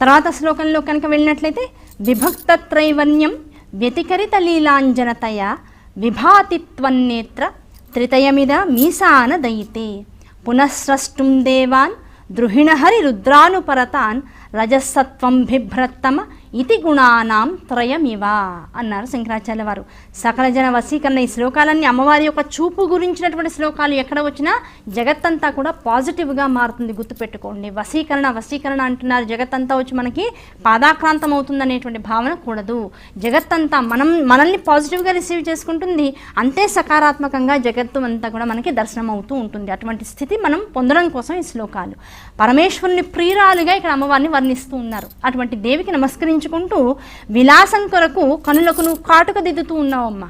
తర్వాత శ్లోకంలో కనుక వెళ్ళినట్లయితే విభక్త త్రైవర్ణ్యం వ్యతికరిత లీలాంజనతయ విభాతిత్వన్నేత్ర త్రితయమిద మీసాన దయితే పునఃస్రష్టుం దేవాన్ ద్రుహిణహరి రుద్రానుపరతాన్ రజసత్వం బిభ్రత్తమ ఇతి గుణానాం త్రయమివ అన్నారు శంకరాచార్య వారు సకల జన వశీకరణ ఈ శ్లోకాలన్నీ అమ్మవారి యొక్క చూపు గురించినటువంటి శ్లోకాలు ఎక్కడ వచ్చినా జగత్తంతా కూడా పాజిటివ్గా మారుతుంది గుర్తుపెట్టుకోండి. వశీకరణ వశీకరణ అంటున్నారు. జగత్తంతా వచ్చి మనకి పాదాక్రాంతం అవుతుంది అనేటువంటి భావన కూడదు. జగత్తంతా మనం మనల్ని పాజిటివ్గా రిసీవ్ చేసుకుంటుంది. అంతే సకారాత్మకంగా జగత్తు అంతా కూడా మనకి దర్శనం అవుతూ ఉంటుంది. అటువంటి స్థితి మనం పొందడం కోసం ఈ శ్లోకాలు. పరమేశ్వరుని ప్రియురాలుగా ఇక్కడ అమ్మవారిని వర్ణిస్తూ ఉన్నారు. అటువంటి దేవికి నమస్కరించుకుంటూ విలాసం కొరకు కనులకు కాటుక దిద్దుతూ ఉన్నావమ్మా.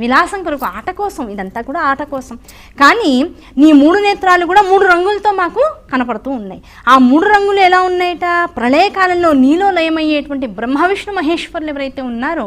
విలాసం కొరకు ఆట కోసం ఇదంతా కూడా ఆట కోసం. కానీ నీ మూడు నేత్రాలు కూడా మూడు రంగులతో మాకు కనపడుతూ ఉన్నాయి. ఆ మూడు రంగులు ఎలా ఉన్నాయట? ప్రళయకాలంలో నీలో లయమయ్యేటువంటి బ్రహ్మ విష్ణు మహేశ్వరులు ఎవరైతే ఉన్నారో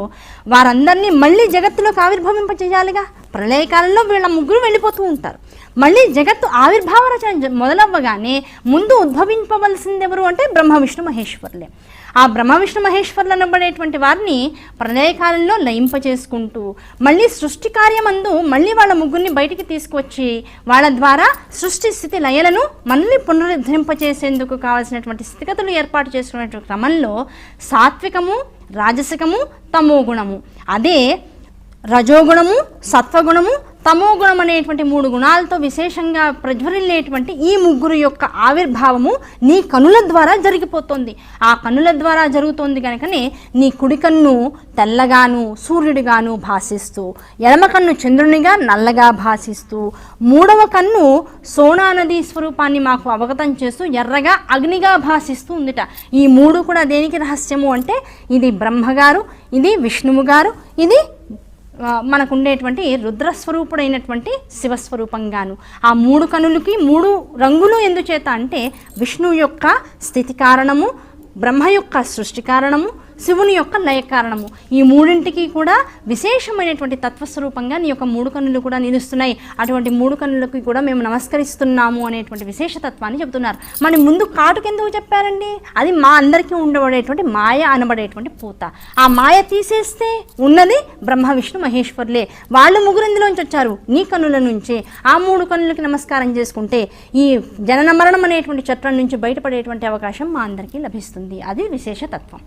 వారందరినీ మళ్ళీ జగత్తులోకి ఆవిర్భవింపజేయాలిగా ప్రళయకాలంలో వీళ్ళ ముగ్గురు వెళ్ళిపోతూ ఉంటారు. మళ్ళీ జగత్తు ఆవిర్భావ రచన జ- మొదలవ్వగానే ముందు ఉద్భవింపవలసింది ఎవరు అంటే బ్రహ్మ విష్ణు మహేశ్వరులే. ఆ బ్రహ్మ విష్ణు మహేశ్వరులు అనబడేటువంటి వారిని ప్రళయకాలంలో లయింపచేసుకుంటూ మళ్ళీ సృష్టి కార్యమందు మళ్ళీ వాళ్ళ ముగ్గురిని బయటికి తీసుకొచ్చి వాళ్ళ ద్వారా సృష్టి స్థితి లయలను మళ్ళీ పునరుద్ధరింపచేసేందుకు కావాల్సినటువంటి స్థితిగతులు ఏర్పాటు చేసుకునేటువంటి క్రమంలో సాత్వికము రాజసికము తమో గుణము అదే రజోగుణము సత్వగుణము తమో గుణం అనేటువంటి మూడు గుణాలతో విశేషంగా ప్రజ్వరిల్లేటువంటి ఈ ముగ్గురు యొక్క ఆవిర్భావము నీ కనుల ద్వారా జరిగిపోతుంది. ఆ కనుల ద్వారా జరుగుతోంది కనుకనే నీ కుడి కన్ను తెల్లగాను సూర్యుడిగాను భాసిస్తూ ఎడమ కన్ను చంద్రునిగా నల్లగా భాసిస్తూ మూడవ కన్ను సోనా స్వరూపాన్ని మాకు అవగతం చేస్తూ ఎర్రగా అగ్నిగా భాసిస్తూ ఉందిట. ఈ మూడు కూడా దేనికి రహస్యము అంటే ఇది బ్రహ్మగారు ఇది విష్ణువు గారు ఇది మనకు ఉండేటువంటి రుద్రస్వరూపుడైనటువంటి శివస్వరూపంగాను. ఆ మూడు కనులకి మూడు రంగులు ఎందుచేత అంటే విష్ణువు యొక్క స్థితి కారణము బ్రహ్మ యొక్క సృష్టి కారణము శివుని యొక్క లయ కారణము. ఈ మూడింటికి కూడా విశేషమైనటువంటి తత్వస్వరూపంగా నీ యొక్క మూడు కన్నులు కూడా నిలుస్తున్నాయి. అటువంటి మూడు కన్నులకి కూడా మేము నమస్కరిస్తున్నాము అనేటువంటి విశేషతత్వాన్ని చెబుతున్నారు. మరి ముందు కాటుకు ఎందుకు చెప్పారండి? అది మా అందరికీ ఉండబడేటువంటి మాయ అనబడేటువంటి పూత. ఆ మాయ తీసేస్తే ఉన్నది బ్రహ్మ విష్ణు మహేశ్వరులే. వాళ్ళు ముగ్గురు ఇందులోంచి వచ్చారు. నీ కన్నుల నుంచే. ఆ మూడు కన్నులకి నమస్కారం చేసుకుంటే ఈ జనన మరణం అనేటువంటి చట్టం నుంచి బయటపడేటువంటి అవకాశం మా అందరికీ లభిస్తుంది. అది విశేషతత్వం